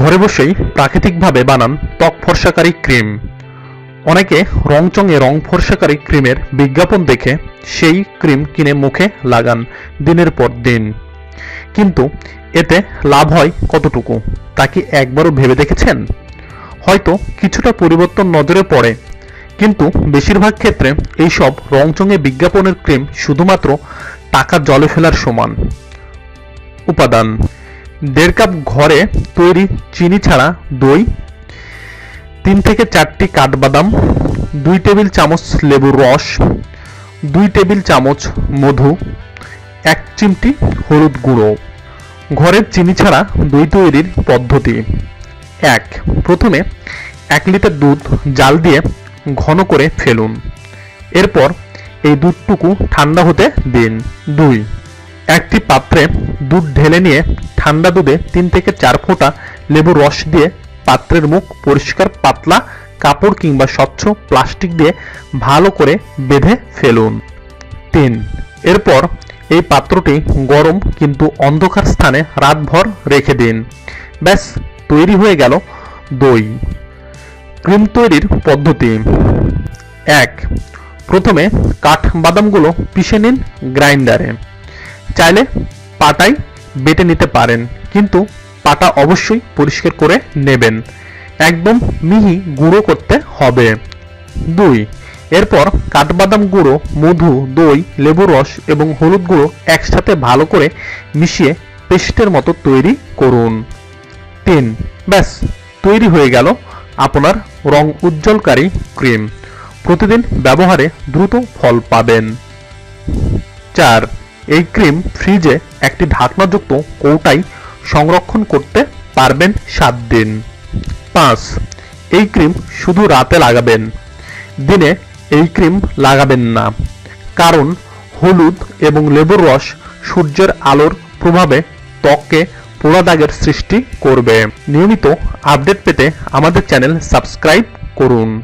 ঘরে বসেই প্রাকৃতিকভাবে বানান ত্বক ফর্সাকারী ক্রিম। অনেকে রংচঙে রং ফর্সাকারী ক্রিমের বিজ্ঞাপন দেখে সেই ক্রিম কিনে মুখে লাগান দিনের পর দিন। কিন্তু এতে লাভ হয় কতটুকু, তা কি একবারও ভেবে দেখেছেন? হয়তো কিছুটা পরিবর্তন নজরে পড়ে, কিন্তু বেশিরভাগ ক্ষেত্রে এইসব রংচঙে বিজ্ঞাপনের ক্রিম শুধুমাত্র টাকা জলে ফেলার সমান। উপাদান দেড় কাপ ঘরে তৈরি চিনি ছাড়া দই, তিন থেকে চারটি কাঠবাদাম, দুই টেবিল চামচ লেবুর রস, দুই টেবিল চামচ মধু, এক চিমটি হলুদ গুঁড়ো। ঘরের চিনি ছাড়া দই তৈরির পদ্ধতি এক। প্রথমে এক লিটার দুধ জাল দিয়ে ঘন করে ফেলুন। এরপর এই দুধটুকু ঠান্ডা হতে দিন। দুই। একটি পাত্রে দুধ ঢেলে নিয়ে ঠান্ডা দুধে তিন থেকে চার ফোঁটা লেবুর রস দিয়ে পাত্রের মুখ পরিষ্কার, পাতলা, কাপড় কিংবা স্বচ্ছ প্লাস্টিক দিয়ে ভালো করে বেঁধে ফেলুন। তিন, এরপর এই পাত্রটি গরম কিন্তু অন্ধকার স্থানে রাতভর রেখে দিন। ব্যাস, তৈরি হয়ে গেল দই। ক্রিম তৈরির পদ্ধতি। এক, প্রথমে কাঠ বাদামগুলো পিষে নিন গ্রাইন্ডারে। চাইলে পাটাই বেটে নিতে পারেন, কিন্তু পাটা অবশ্যই পরিষ্কার করে নেবেন। একদম মিহি গুঁড়ো করতে হবে। দুই, এরপর কাঠবাদাম গুঁড়ো, মধু, দই লেবু রস এবং হলুদ গুঁড়ো একসাথে ভালো করে মিশিয়ে পেস্টের মতো তৈরি করুন। তিন, ব্যাস, তৈরি হয়ে গেল আপনার রং উজ্জ্বলকারী ক্রিম। প্রতিদিন ব্যবহারে দ্রুত ফল পাবেন। চার এই ক্রিম ফ্রিজে একটি ঢাকনাযুক্ত কৌটায় সংরক্ষণ করতে পারবেন সাত দিন। পাঁচ, এই ক্রিম শুধু রাতে লাগাবেন। দিনে এই ক্রিম লাগাবেন না। কারণ হলুদ এবং লেবুর রস সূর্যের আলোর প্রভাবে ত্বকে পোড়া দাগের সৃষ্টি করবে। নিয়মিত আপডেট পেতে আমাদের চ্যানেল সাবস্ক্রাইব করুন।